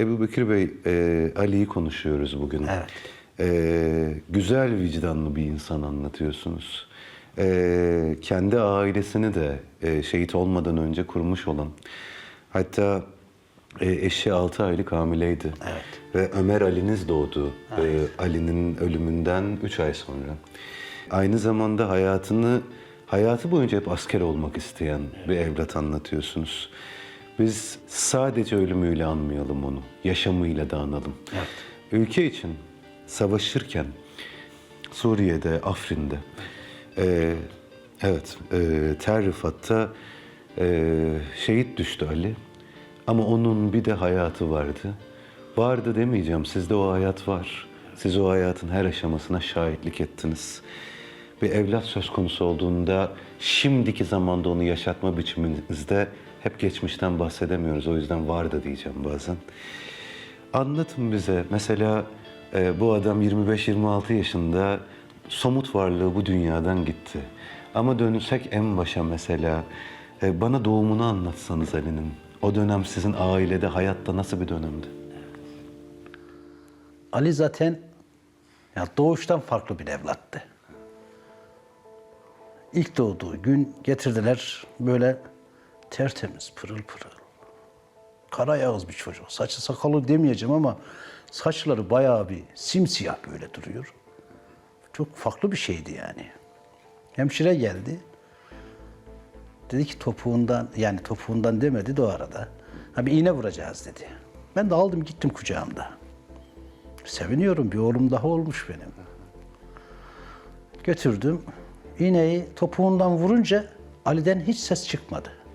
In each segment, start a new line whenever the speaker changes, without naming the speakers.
Ebu Bekir Bey, e, Ali'yi konuşuyoruz bugün.
Evet.
E, güzel vicdanlı bir insan anlatıyorsunuz. E, kendi ailesini de e, şehit olmadan önce kurmuş olan, hatta e, eşi 6 aylık hamileydi.
Evet.
Ve Ömer Ali'niz doğdu. E, Ali'nin ölümünden 3 ay sonra. Aynı zamanda hayatını, hayatı boyunca hep asker olmak isteyen bir evlat anlatıyorsunuz. Biz sadece ölümüyle anmayalım onu, yaşamıyla da analım.
Evet.
Ülke için savaşırken Suriye'de, Afrin'de, e, evet, e, Tel Rifat'ta e, şehit düştü Ali. Ama onun bir de hayatı vardı. Vardı demeyeceğim, sizde o hayat var. Siz o hayatın her aşamasına şahitlik ettiniz. Bir evlat söz konusu olduğunda şimdiki zamanda onu yaşatma biçiminizde hep geçmişten bahsedemiyoruz. O yüzden vardı diyeceğim bazen. Anlatın bize mesela e, bu adam 25-26 yaşında somut varlığı bu dünyadan gitti. Ama dönürsek en başa mesela e, bana doğumunu anlatsanız Ali'nin. O dönem sizin ailede hayatta nasıl bir dönemdi?
Ali zaten ya doğuştan farklı bir evlattı. İlk doğduğu gün getirdiler böyle tertemiz, pırıl pırıl. Kara yağız bir çocuk. Saçı sakalı demeyeceğim ama saçları bayağı bir simsiyah böyle duruyor. Çok farklı bir şeydi yani. Hemşire geldi. Dedi ki topuğundan, yani topuğundan demedi de o arada. Ha bir iğne vuracağız dedi. Ben de aldım gittim kucağımda. Seviniyorum bir oğlum daha olmuş benim. Götürdüm. İğneyi topuğundan vurunca Ali'den hiç ses çıkmadı.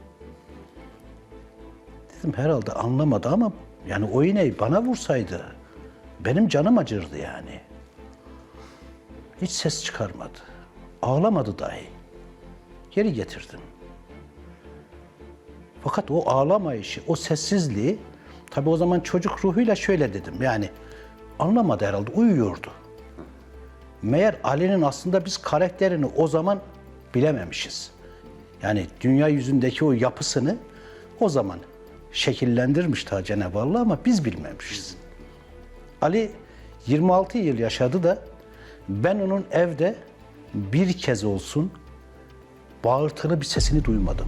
Dedim herhalde anlamadı ama yani o iğneyi bana vursaydı benim canım acırdı yani. Hiç ses çıkarmadı. Ağlamadı dahi. Geri getirdim. Fakat o ağlamayışı, o sessizliği tabi o zaman çocuk ruhuyla şöyle dedim yani anlamadı herhalde uyuyordu. Meğer Ali'nin aslında biz karakterini o zaman bilememişiz. Yani dünya yüzündeki o yapısını o zaman şekillendirmiş ta Cenab-ı Allah ama biz bilmemişiz. Ali 26 yıl yaşadı da ben onun evde bir kez olsun bağırtılı bir sesini duymadım.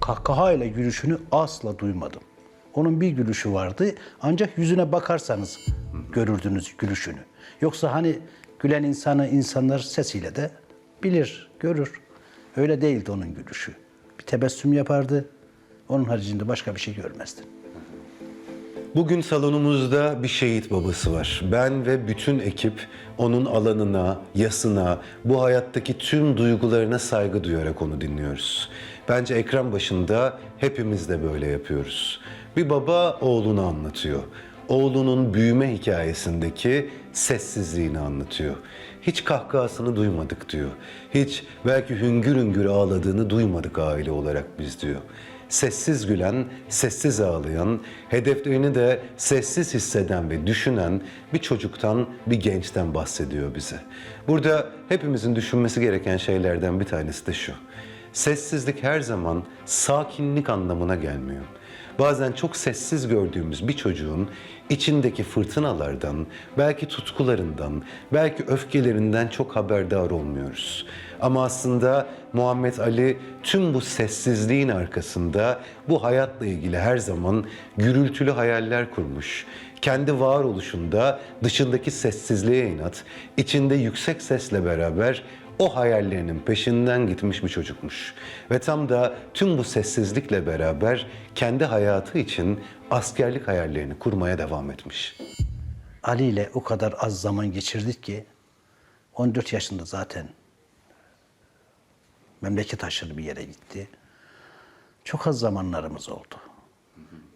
Kahkaha ile gülüşünü asla duymadım. Onun bir gülüşü vardı ancak yüzüne bakarsanız görürdünüz gülüşünü. Yoksa hani gülen insanı insanlar sesiyle de bilir, görür. Öyle değildi onun gülüşü. Bir tebessüm yapardı. Onun haricinde başka bir şey görmezdin.
Bugün salonumuzda bir şehit babası var. Ben ve bütün ekip onun alanına, yasına, bu hayattaki tüm duygularına saygı duyarak onu dinliyoruz. Bence ekran başında hepimiz de böyle yapıyoruz. Bir baba oğlunu anlatıyor. Oğlunun büyüme hikayesindeki sessizliğini anlatıyor. Hiç kahkahasını duymadık diyor. Hiç belki hüngür hüngür ağladığını duymadık aile olarak biz diyor sessiz gülen, sessiz ağlayan, hedeflerini de sessiz hisseden ve düşünen bir çocuktan, bir gençten bahsediyor bize. Burada hepimizin düşünmesi gereken şeylerden bir tanesi de şu. Sessizlik her zaman sakinlik anlamına gelmiyor. Bazen çok sessiz gördüğümüz bir çocuğun içindeki fırtınalardan, belki tutkularından, belki öfkelerinden çok haberdar olmuyoruz. Ama aslında Muhammed Ali tüm bu sessizliğin arkasında bu hayatla ilgili her zaman gürültülü hayaller kurmuş. Kendi varoluşunda dışındaki sessizliğe inat, içinde yüksek sesle beraber o hayallerinin peşinden gitmiş bir çocukmuş. Ve tam da tüm bu sessizlikle beraber kendi hayatı için askerlik hayallerini kurmaya devam etmiş.
Ali ile o kadar az zaman geçirdik ki 14 yaşında zaten memleket aşırı bir yere gitti. Çok az zamanlarımız oldu.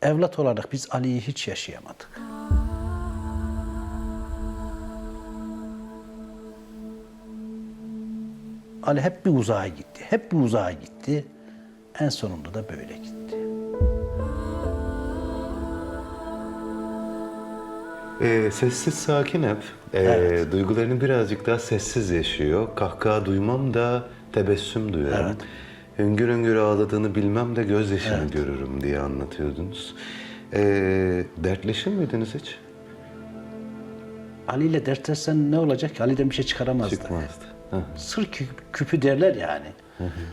Evlat olarak biz Ali'yi hiç yaşayamadık. Ali hep bir uzağa gitti. Hep bir uzağa gitti. En sonunda da böyle gitti.
Ee, sessiz sakin hep. Ee,
Evet.
Duygularını birazcık daha sessiz yaşıyor. Kahkaha duymam da tebessüm duyarım.
Evet.
Hüngür hüngür ağladığını bilmem de gözyaşını görürüm diye anlatıyordunuz. Ee, dertleşir miydiniz hiç?
Ali ile dertleşsen ne olacak ki? Ali'den bir şey çıkaramazdı.
Çıkmazdı.
Sır kü- küpü derler yani.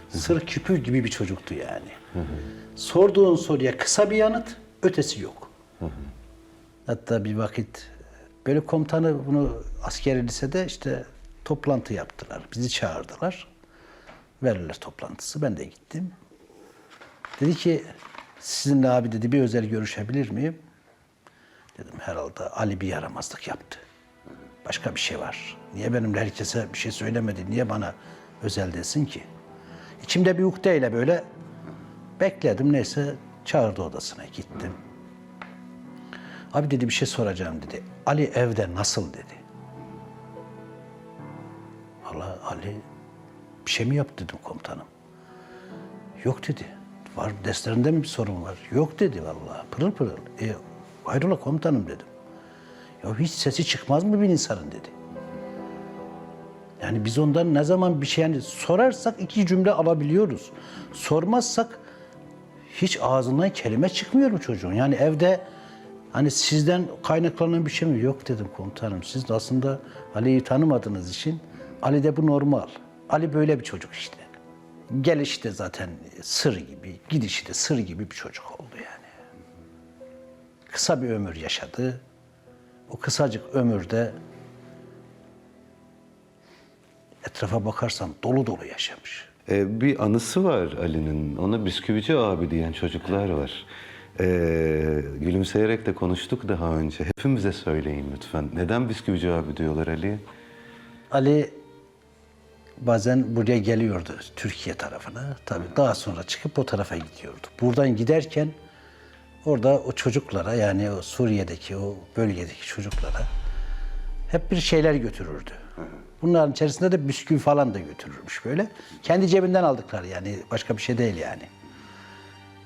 Sır küpü gibi bir çocuktu yani. Sorduğun soruya kısa bir yanıt, ötesi yok. Hatta bir vakit böyle komutanı bunu askeri lisede işte toplantı yaptılar. Bizi çağırdılar. Verirler toplantısı. Ben de gittim. Dedi ki sizinle abi dedi bir özel görüşebilir miyim? Dedim herhalde Ali bir yaramazlık yaptı. Başka bir şey var. Niye benimle herkese bir şey söylemedi? Niye bana özel desin ki? İçimde bir ukdeyle böyle bekledim. Neyse çağırdı odasına gittim. Abi dedi bir şey soracağım dedi. Ali evde nasıl dedi. Valla Ali bir şey mi yaptı dedim komutanım. Yok dedi. Var derslerinde mi bir sorun var? Yok dedi vallahi. Pırıl pırıl. E, hayrola komutanım dedim. Ya hiç sesi çıkmaz mı bir insanın dedi. Yani biz ondan ne zaman bir şey yani sorarsak iki cümle alabiliyoruz. Sormazsak hiç ağzından kelime çıkmıyor bu çocuğun. Yani evde hani sizden kaynaklanan bir şey mi? Yok dedim komutanım. Siz de aslında Ali'yi tanımadığınız için Ali de bu normal. Ali böyle bir çocuk işte. Gelişi de zaten sır gibi, gidişi de sır gibi bir çocuk oldu yani. Kısa bir ömür yaşadı. O kısacık ömürde etrafa bakarsam dolu dolu yaşamış.
Ee, bir anısı var Ali'nin. Ona bisküvici abi diyen çocuklar var. Ee, gülümseyerek de konuştuk daha önce. Hepimize söyleyin lütfen. Neden bisküvici abi diyorlar Ali'ye?
Ali bazen buraya geliyordu Türkiye tarafına. Tabii daha sonra çıkıp o tarafa gidiyordu. Buradan giderken orada o çocuklara yani o Suriye'deki o bölgedeki çocuklara hep bir şeyler götürürdü. Bunların içerisinde de bisküvi falan da götürürmüş böyle. Kendi cebinden aldıkları yani başka bir şey değil yani.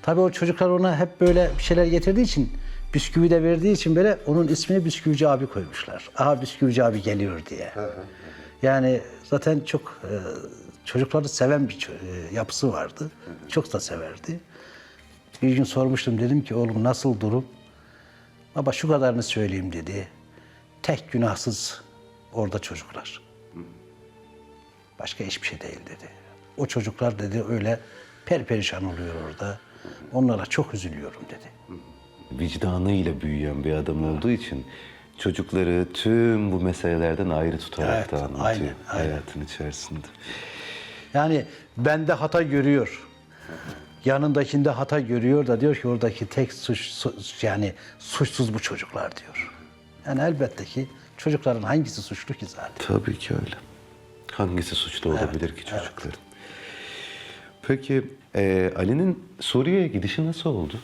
Tabii o çocuklar ona hep böyle bir şeyler getirdiği için bisküvi de verdiği için böyle onun ismini bisküvici abi koymuşlar. Aha bisküvici abi geliyor diye. Yani zaten çok e, çocukları seven bir e, yapısı vardı. Çok da severdi. Bir gün sormuştum dedim ki oğlum nasıl durum? Baba şu kadarını söyleyeyim dedi. Tek günahsız orada çocuklar. Başka hiçbir şey değil dedi. O çocuklar dedi öyle perperişan oluyor orada. Onlara çok üzülüyorum dedi.
Vicdanıyla büyüyen bir adam olduğu için çocukları tüm bu meselelerden ayrı tutarak
Evet,
da anlatıyor
aynen, aynen.
hayatın içerisinde.
Yani bende hata görüyor. Yanındakinde hata görüyor da diyor ki oradaki tek suç su- yani suçsuz bu çocuklar diyor. Yani elbette ki çocukların hangisi suçlu ki zaten?
Tabii ki öyle. Hangisi suçlu olabilir ki çocukların? Peki e, Ali'nin Suriye'ye gidişi nasıl oldu?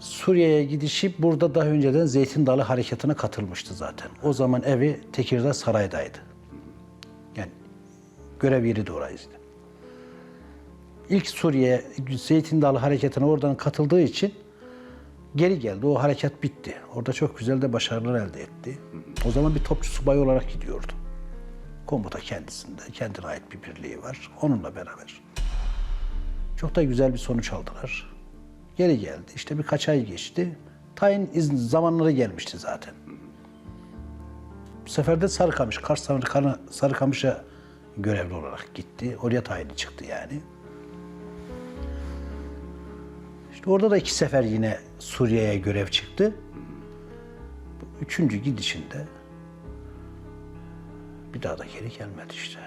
Suriye'ye gidişi burada daha önceden Zeytin Dalı Harekatı'na katılmıştı zaten. O zaman evi Tekirdağ Saray'daydı. Yani görev yeri de oraydı. İlk Suriye Zeytin Dalı Harekatı'na oradan katıldığı için geri geldi. O harekat bitti. Orada çok güzel de başarılar elde etti. O zaman bir topçu subayı olarak gidiyordu. Komuta kendisinde, kendine ait bir birliği var. Onunla beraber. Çok da güzel bir sonuç aldılar. Geri geldi. İşte birkaç ay geçti. Tayin izni zamanları gelmişti zaten. Bu sefer de Sarıkamış, Kars Sarıkamış- Sarıkamış'a görevli olarak gitti. Oraya tayini çıktı yani. Orada da iki sefer yine Suriye'ye görev çıktı. Üçüncü gidişinde bir daha da geri gelmedi işte.